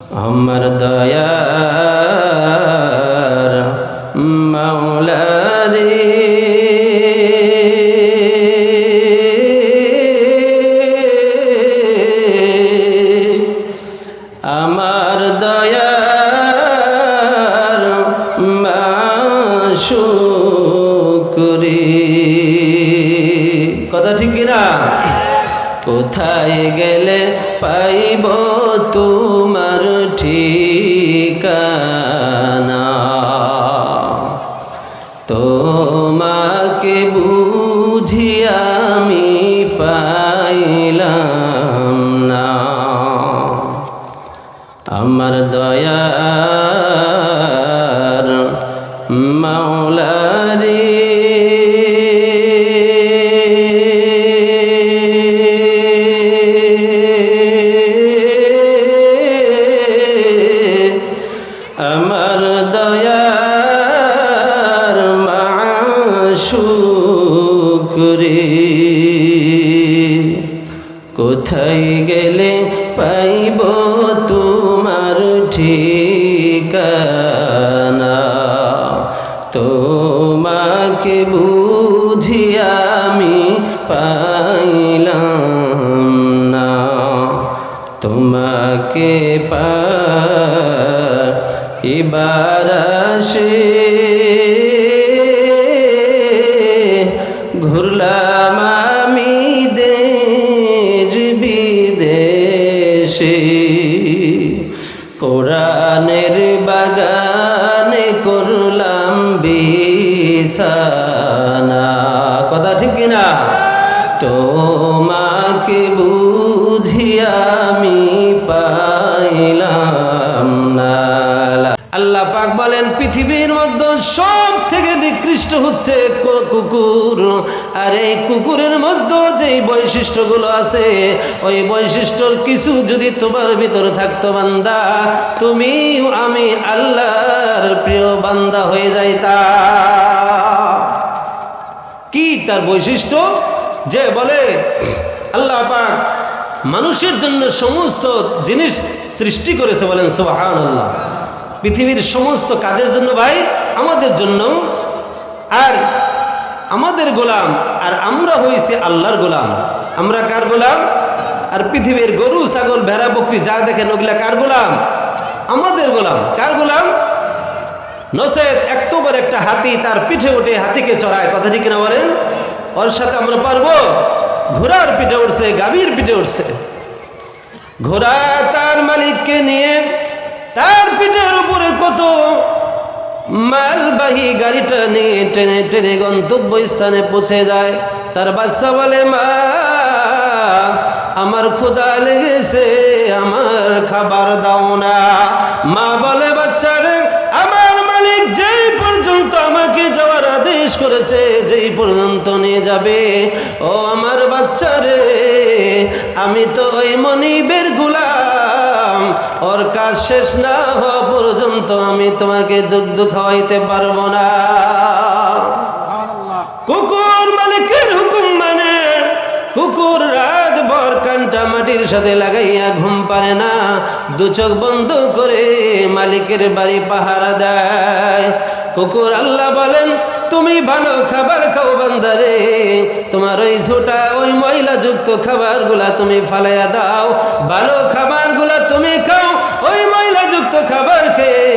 আমার দয়ার মাওলারে আমার দয়ার মাশুকরি। কথা ঠিক কিনা? কোথায় গেলে ঠিকানা আমার দয়ার মাশুকরি। কোথায় গেলে আসে সব থেকে নিকৃষ্ট হচ্ছে কুকুর। আর এই কুকুরের মধ্যে যেই বৈশিষ্ট্যগুলো আছে, ওই বৈশিষ্ট্যর কিছু যদি তোমার ভিতরে থাকতো বান্দা তুমি আমি আল্লাহর প্রিয় বান্দা হয়ে যাইতা কি তার বৈশিষ্ট্য? যে বলে, আল্লাহ পাক মানুষের জন্য সমস্ত জিনিস সৃষ্টি করেছে বলেন আল্লাহ পৃথিবীর সমস্ত কাজের জন্য ভাই আমাদের জন্য আর আমাদের গোলাম, আর আমরা হয়েছি আল্লাহর গোলাম। আমরা কার গোলাম? আর পৃথিবীর গরু, ছাগল, ভেড়া, বকরি যা দেখেন ওগুলা কার গোলাম? আমাদের গোলাম। কার গোলাম? নসেদ একটোবার একটা হাতি তার পিঠে উঠে হাতিকে চড়ায়। কথা ঠিক না বলেন? ওর সাথে আমরা পারব? ঘোড়ার পিঠে উঠছে, গাভীর পিঠে উঠছে। ঘোড়া তার মালিককে নিয়ে তার পিঠের উপরে কত মালবাহী গাড়িটা নিয়ে টেনে টেনে গন্তব্য স্থানে পৌঁছে যায়। তার বাচ্চা বলে, মা, আমার ক্ষুদা লেগেছে, আমার খাবার দাও না। মা বলে বাচ্চারে আমার মালিক যেই পর্যন্ত আমাকে যাওয়ার আদেশ করেছে, যেই পর্যন্ত নিয়ে যাবে। ও আমার বাচ্চারে আমি তো ওই মনিবের গুলাম। ওর কাজ শেষ না হওয়া পর্যন্ত আমি তোমাকে দুগ্ধ খাওয়াইতে পারব না। কুকুর মালিকের হুকুম মানে? কুকুর রাত ভর কানটা মাটির সাথে লাগাইয়া ঘুম পারে না। দু চোখ বন্ধ করে মালিকের বাড়ি পাহারা দেয়। কুকুর আল্লাহ বলেন তুমি ভালো খাবার খাও বান্দারে। তোমার ওই ঝোটা, ওই ময়লাযুক্ত খাবারগুলা তুমি ফালাইয়া দাও। ভালো খাবারগুলা তুমি খাও, ওই ময়লাযুক্ত খাবার খেয়ে।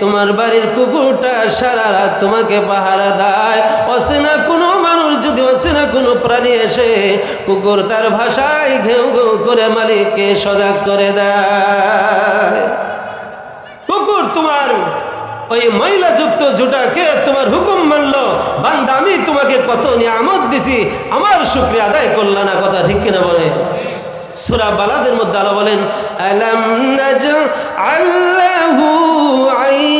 তোমার বাড়ির কুকুরটা সারা রাত তোমাকে পাহারা দেয়। অচেনা কোনো মানুষ যদি অচেনা কোনো প্রাণী এসে কুকুর তার ভাষায় ঘেউ ঘেউ করে মালিককে সজাগ করে দেয়। কুকুর তোমার ওই মহিলাযুক্ত জুটাকে তোমার হুকুম মানল। বান্দা, আমি তোমাকে কত নিয়ামত দিছি, আমার শুক্রিয়া আদায় করল না, কথা ঠিক কিনা বলে? সুরা বালাদের মধ্যে আলো বলেন, আলাম নাজ আইনাইন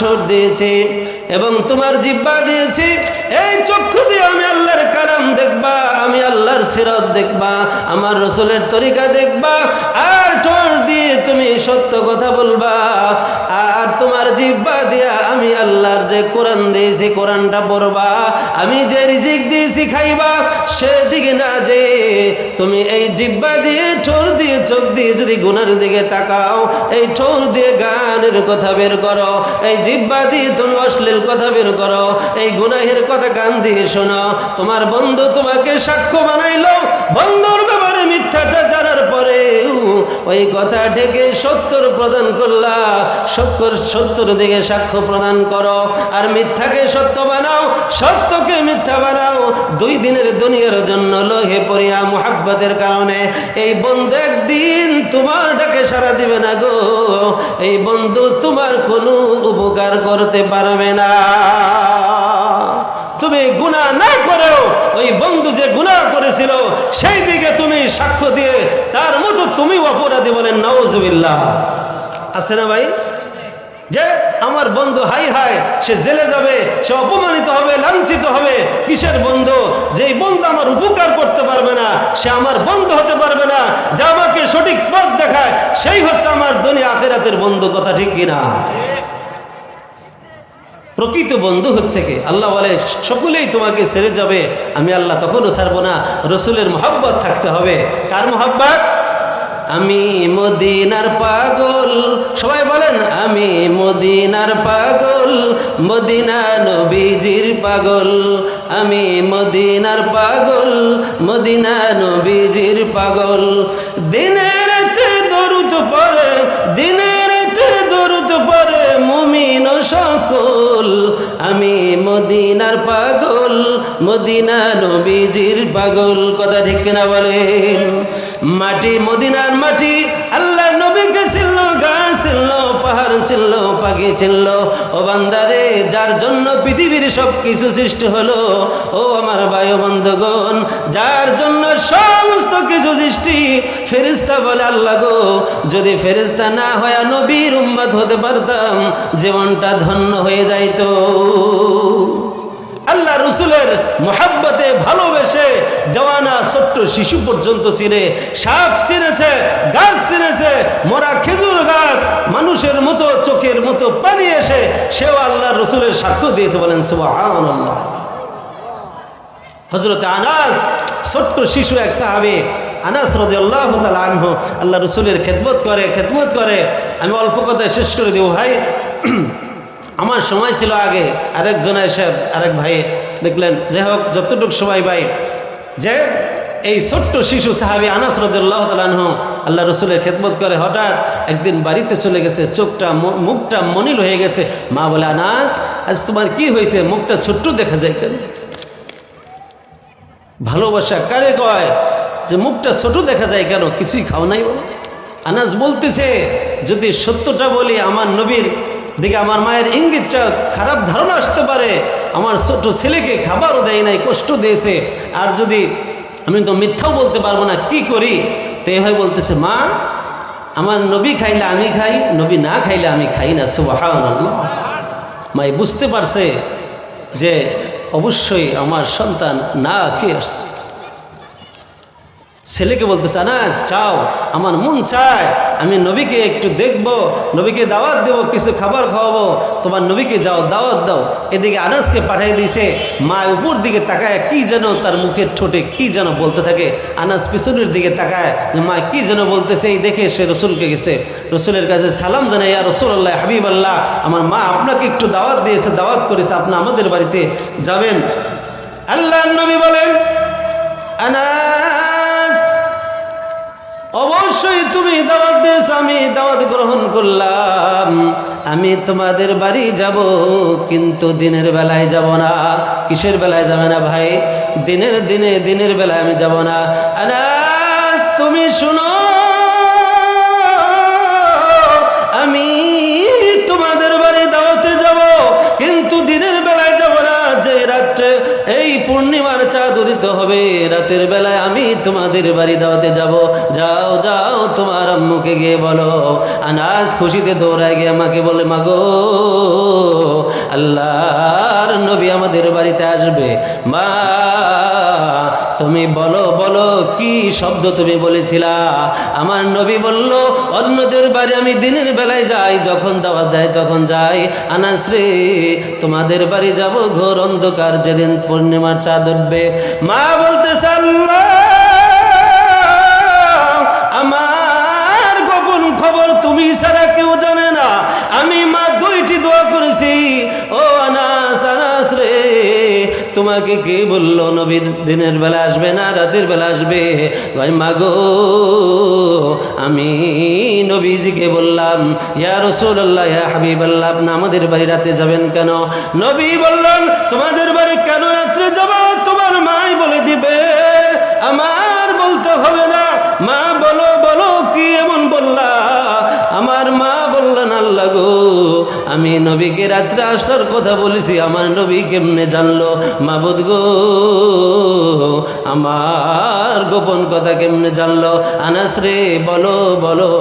ঠোঁট দিয়েছি এবং তোমার জিব্বা দিয়েছি। এই চক্ষু দিয়ে আমি আল্লাহর কালাম দেখবা, আমি আল্লাহর সিরত দেখবা, আমার রসুলের তরিকা দেখবা, আর ঠোঁট দিয়ে তুমি সত্য কথা বলবা, আর তোমার জিব্বা দিয়া আমি আল্লাহর যে কোরআন দিয়েছি, কোরআনটা পড়বা, আমি যে রিজিক দিয়েছি খাইবা, সেদিকে না যে তুমি এই জিব্বা দিয়ে ঠোর দিয়ে, চোখ দিয়ে যদি গুনার দিকে তাকাও, এই ঠোর দিয়ে গানের কথা বের করো, এই জিব্বা দিয়ে তুমি অশ্লীল কথা বের করো, এই গুনাহের কথা গান দিয়ে শোনো। তোমার বন্ধু তোমাকে সাক্ষ্য বানাইলো। বন্ধুর ব্যাপারে মিথ্যাটা জানার পরে ওই কথা ঢেকে সত্তর প্রদান করলা। সত্তর সত্তর দিকে সাক্ষ্য প্রদান করো। আর মিথ্যাকে সত্য বানাও, সত্যকে মিথ্যা বানাও। দুই দিনের দুনিয়ার জন্য লোহে পড়িয়া মোহাব্বতের কারণে এই বন্ধু একদিন তোমার ডাকে সারা দিবে না গো। এই বন্ধু তোমার কোনো উপকার করতে পারবে না। তুমি গুণা না করেও, ওই বন্ধু যে গুণা করেছিল, সেই দিকে তুমি সাক্ষ্য দিয়ে, তার মতো তুমি অপরাধী বলেন নওজবিল্লাহ আছে না ভাই? যে আমার বন্ধু হাই হাই, সে জেলে যাবে, সে অপমানিত হবে, লাঞ্ছিত হবে, কিসের বন্ধু? যেই বন্ধু আমার উপকার করতে পারবে না, সে আমার বন্ধু হতে পারবে না, যে আমাকে সঠিক পথ দেখায়, সেই হচ্ছে আমার দুনিয়া আখেরাতের বন্ধু, কথা ঠিক কিনা? প্রকৃত বন্ধু হচ্ছে কি? আল্লাহ বলে, সকলেই তোমাকে ছেড়ে যাবে, আমি আল্লাহ তখনও ছাড়বো না। রসুলের মোহাব্বত থাকতে হবে। কার মোহাব্বত? আমি মদিনার পাগল। সবাই বলেন, আমি মদিনার পাগল, মদিনা নবীজির পাগল। আমি মদিনার পাগল, মদিনা নবীজির পাগল। মদিনা নবীজির পাগল কথা ঠিক কিনা বলেন? মাটি মদিনার মাটি, আল্লাহ নবীকে ছিল গাছ ছিল, পাহাড় ছিল, পাখি ছিল। ও বান্দারে, যার জন্য পৃথিবীর সব কিছু সৃষ্টি হলো, ও আমার বায়ু বন্ধুগণ, যার জন্য সমস্ত কিছু সৃষ্টি ফেরিস্তা বলে, আল্লাহ গো, যদি ফেরিস্তা না হয় নবীর উম্মাদ হতে পারতাম, জীবনটা ধন্য হয়ে যাইতো। আল্লাহ রসুলের মোহাব্বতে, ভালোবেসে দেওয়ানা ছোট্ট শিশু পর্যন্ত চিনে, সাপ চিনেছে, গাছ চিনেছে, মরা খেজুর গাছ, মানুষের মতো, চোখের মতো পানি এসে সেও আল্লাহ রসুলের সাক্ষ্য দিয়েছে বলেন সুবাহ হজরত আনাস, ছোট্ট শিশু এক সাহাবি, আনাস আল্লাহ আনহু, আল্লাহ রসুলের খেদমত করে খেদমত করে, আমি অল্প কথায় শেষ করে দেবো ভাই। আমার সময় ছিল আগে আরেকজন এসে আরেক ভাই দেখলেন, যাই হোক, যতটুকু সময় ভাই যে এই ছোট্ট শিশু সাহাবি আনাস রদুল্লাহ তালাহ আল্লাহ রসুলের খেদমত করে, হঠাৎ একদিন বাড়িতে চলে গেছে, চোখটা মুখটা মনিল হয়ে গেছে। মা বলে, আনাস, আজ তোমার কি হয়েছে? মুখটা ছোট্ট দেখা যায় কেন? ভালোবাসা কারে কয়? যে মুখটা ছোট দেখা যায় কেন? কিছুই খাও নাই বলো। আনাস বলতেছে, যদি সত্যটা বলি, আমার নবীর দিকে আমার মায়ের ইঙ্গিতটা খারাপ ধারণা আসতে পারে। আমার ছোট ছেলেকে খাবারও দেয় নাই, কষ্ট দিয়েছে। আর যদি আমি তো মিথ্যাও বলতে পারব না, কি করি? তো এই ভাই বলতেছে, মা, আমার নবী খাইলে আমি খাই, নবী না খাইলে আমি খাই না। সুবাহ মাই বুঝতে পারছে যে অবশ্যই আমার সন্তান না খেয়ে আসছে। ছেলেকে বলতেছে না চাও, আমার মন চায়, আমি নবীকে একটু দেখব, নবীকে দাওয়াত দেবো, কিছু খাবার খাওয়াবো, তোমার নবীকে যাও, দাওয়াত দাও। এদিকে আনাসকে পাঠিয়ে দিয়েছে মা উপর দিকে তাকায়, কি যেন তার মুখের ঠোঁটে কি যেন বলতে থাকে। আনাস পিছনের দিকে তাকায়, যে মা, কি যেন বলতেছে, এই দেখে সে রসুলকে গেছে। রসুলের কাছে সালাম জানাই আর রসুল আল্লাহ হাবিব আল্লাহ আমার মা আপনাকে একটু দাওয়াত দিয়েছে, দাওয়াত করেছে, আপনি আমাদের বাড়িতে যাবেন। আল্লাহ নবী বলেন আনাস অবশ্যই তুমি দাওয়াত দিয়েছ, আমি দাওয়াত গ্রহণ করলাম। আমি তোমাদের বাড়ি যাব, কিন্তু দিনের বেলায় যাব না। কিসের বেলায় যাবে না ভাই? দিনের দিনে দিনের বেলায় আমি যাব না। আনাস, তুমি শুনো পূর্ণিমার চাঁদ উদিত হবে। রাতের বেলায় আমি তোমাদের বাড়ি দাওয়াতে যাব। যাও যাও তোমার আম্মুকে গিয়ে বলো। আনাজ খুশিতে দৌড়ায় গিয়ে আমাকে বলে, মাগো, আল্লাহর নবী আমাদের বাড়িতে আসবে। মা তুমি বলো বলো, কি শব্দ তুমি বলেছিলা? আমার নবী বলল, অন্যদের বাড়ি আমি দিনের বেলায় যাই, যখন দাওয়াত দেয় তখন যাই। আনাস রে, তোমাদের বাড়ি যাব ঘোর অন্ধকার, যেদিন পূর্ণিমার চাঁদ উঠবে। মা বলতে আমার গোপন খবর তুমি ছাড়া কেউ জানে তোমাকে কে বলল, নবীর দিনের বেলা আসবে না, রাতের বেলা আসবে? মাগো, আমি নবীজিকে বললাম, ইয়া রসুল্লাহ ইয়া হাবিব আল্লাহ আপনি আমাদের বাড়ি রাতে যাবেন কেন? নবী বললেন, তোমাদের বাড়ি কেন রাত্রে যাব? তোমার মাই বলে দিবে। আমার বলতে হবে না। মা বলো বললেন, আল্লাহ গো, আমি নবীকে রাত্রে আসার কথা বলেছি, আমার নবী কেমনে জানলো? মাবুদ গো, আমার গোপন কথা কেমনে জানলো? আনাস রে, বলো বলো,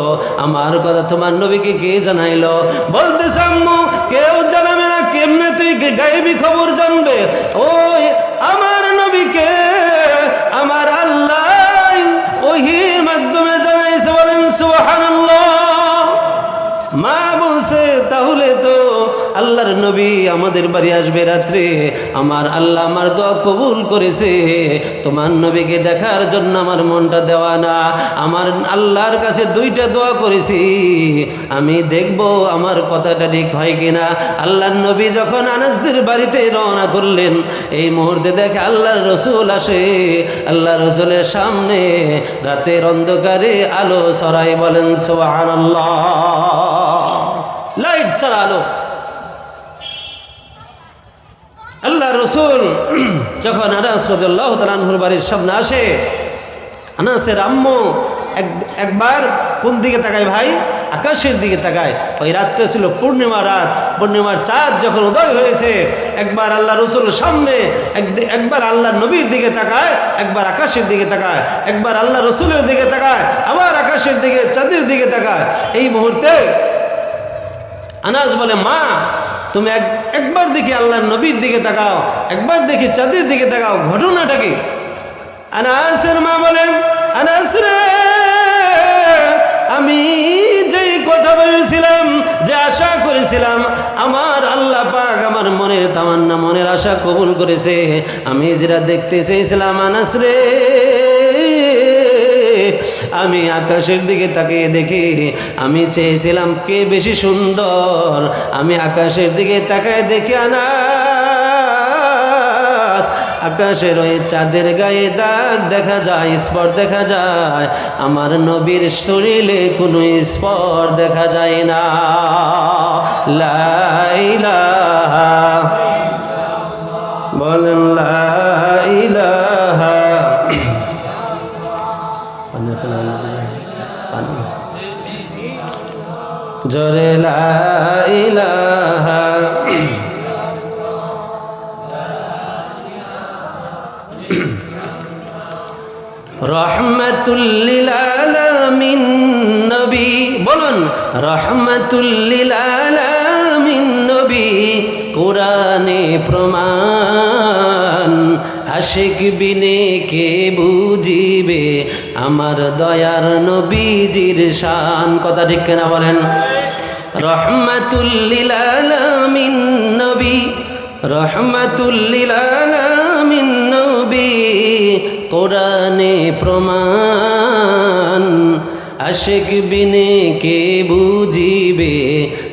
আমার কথা তোমার নবীকে কে জানাইলো? বলতে সাম্মু কেউ জানাবে না, কেমনে তুই গায়েবি খবর জানবে? ওই আমার নবীকে, আমার আল্লাহ ওহির আল্লাহর নবী আমাদের বাড়ি আসবে রাত্রে। আমার আল্লাহ আমার দোয়া কবুল করেছে। তোমার নবীকে দেখার জন্য আমার মনটা দেওয়া না আমার আল্লাহর কাছে দুইটা দোয়া করেছি। আমি দেখব আমার কথাটা ঠিক হয় কিনা। আল্লাহর নবী যখন আনাসদের বাড়িতে রওনা করলেন, এই মুহূর্তে দেখে আল্লাহর রসুল আসে। আল্লাহ রসুলের সামনে রাতের অন্ধকারে আলো সরাই বলেন সোহান আল্লাহ লাইট ছাড়া আলো। আল্লাহ রসুল যখন আনাস রদুল্লাহ তালানহুর বাড়ির সামনে আসে, আনাসের আম্মু এক, একবার কোন দিকে তাকায় ভাই? আকাশের দিকে তাকায়। ওই রাতটা ছিল পূর্ণিমা রাত। পূর্ণিমার চাঁদ যখন উদয় হয়েছে, একবার আল্লাহ রসুল সামনে এক- একবার আল্লাহ নবীর দিকে তাকায়, একবার আকাশের দিকে তাকায়, একবার আল্লাহ রসুলের দিকে তাকায়, আবার আকাশের দিকে, চাঁদের দিকে তাকায়। এই মুহূর্তে আনাস বলে, মা তুমি এক, একবার দেখি আল্লাহর নবীর দিকে তাকাও, একবার দেখি চাঁদের দিকে তাকাও, ঘটনাটা কি? আনাসের মা বলেন আনাস রে আমি যেই কথা ভেবেছিলাম যে আশা করেছিলাম, আমার আল্লাহ পাক আমার মনের তামান্না, মনের আশা কবুল করেছে। আমি যেটা দেখতে চেয়েছিলাম আনাস রে আমি আকাশের দিকে তাকিয়ে দেখি, আমি চেয়েছিলাম কে বেশি সুন্দর। আমি আকাশের দিকে তাকায় দেখি আনাস। আকাশের ওই চাঁদের গায়ে দাগ দেখা যায়, স্পট দেখা যায়। আমার নবীর শরীরে কোনো স্পট দেখা যায় না। লাইলাহা বলেন লাইলাহা জরে লাইলাহা রহমতুল্লিল নবী, বলুন রহমতুল্লিল আলামিন নবী, কোরআনে প্রমাণ, আশিক বিনে কে বুঝিবে, আমার দয়ার নবীজির শান, কথা ঠিক কেনা বলেন? রহমতুল্লিল আলামিন নবী রহমতুল্লিল আলামিন নবী, কোরআনে প্রমাণ। আশেক বিনে কে বুঝিবে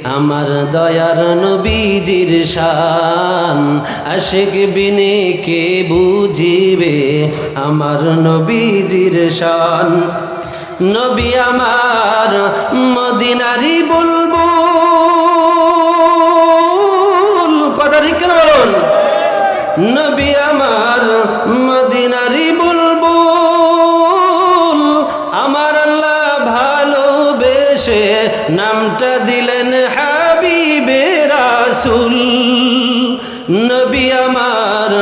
আমার দয়ার নবীজির শান। আশেক বিনে কে বুঝিবে আমার নবীজির শান। নবী আমার মদিনারি বলব কথা ঠিক বলুন? নবী আমার মদিনারি বুলবুল। আমার আল্লাহ ভালোবেসে নামটা দিলেন হাবিবে রাসুল। নবী আমার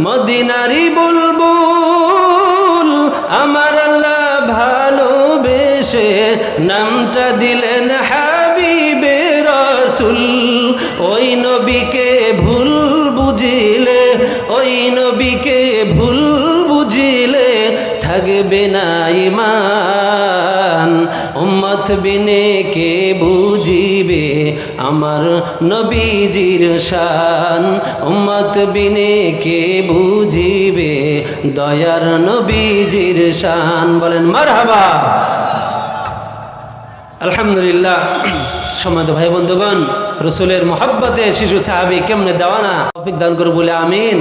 মদিনারি বুলবুল ইমান উম্মত বিনে কে বুঝিবে আমার নবীজির শান? উম্মত বিনে কে বুঝিবে দয়ার নবীজির শান? বলেন, মারহাবা। আলহামদুলিল্লাহ সমাদ ভাই বন্ধুগণ, রসুলের মোহাব্বতে শিশু সাহাবি কেমনে দেওয়ানা? তৌফিক দান করে বলে আমিন।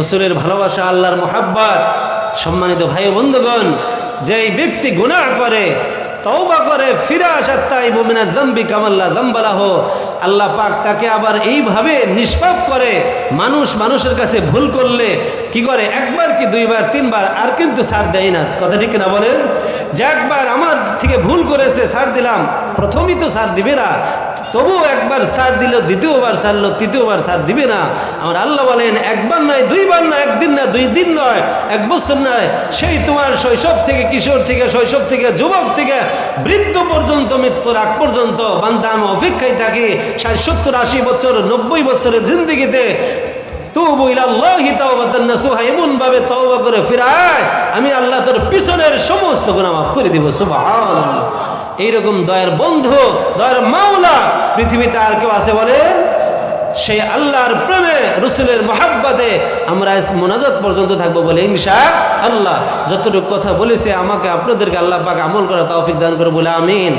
রসুলের ভালোবাসা, আল্লাহর মোহাব্বত, সম্মানিত ভাই বন্ধুগণ যেই ব্যক্তি গুনাহ করে, তওবা করে, ফিরে আসার তাই বোমিনা জম্বি কামাল্লা জম্বালাহ আল্লাহ পাক তাকে আবার এইভাবে নিষ্পাপ করে, মানুষ মানুষের কাছে ভুল করলে কি করে? একবার কি দুইবার, তিনবার? আর কিন্তু সার দেয় না। কথা ঠিক না বলেন? যে একবার আমার থেকে ভুল করেছে, সার দিলাম। প্রথমই তো সার দিবে না। তবুও একবার সার দিল, দ্বিতীয়বার সারলো, তৃতীয়বার সার দিবে না। আমার আল্লাহ বলেন, একবার নয়, দুইবার নয়, একদিন না দুই দিন নয়, এক বছর নয়। সেই তোমার শৈশব থেকে, কিশোর থেকে, শৈশব থেকে, যুবক থেকে, বৃদ্ধ পর্যন্ত, মৃত্যুর আগ পর্যন্ত, বান্দা আমি অপেক্ষায় থাকি। ষাট, সত্তর, আশি বছর, নব্বই বছরের জিন্দিগিতে আমি আল্লাহ তোর পিছনের সমস্ত গুনাহ মাফ করে দিব এইরকম দয়ার বন্ধু, দয়ার মাওলা পৃথিবীতে আর কেউ আছে বলেন? সেই আল্লাহর প্রেমে, রসুলের মহাব্বাতে আমরা মোনাজাত পর্যন্ত থাকব বলে ইনশা আল্লাহ। যতটুকু কথা বলেছে, আমাকে আপনাদেরকে আল্লাহ পাক আমল করা তৌফিক দান করে বলে আমিন।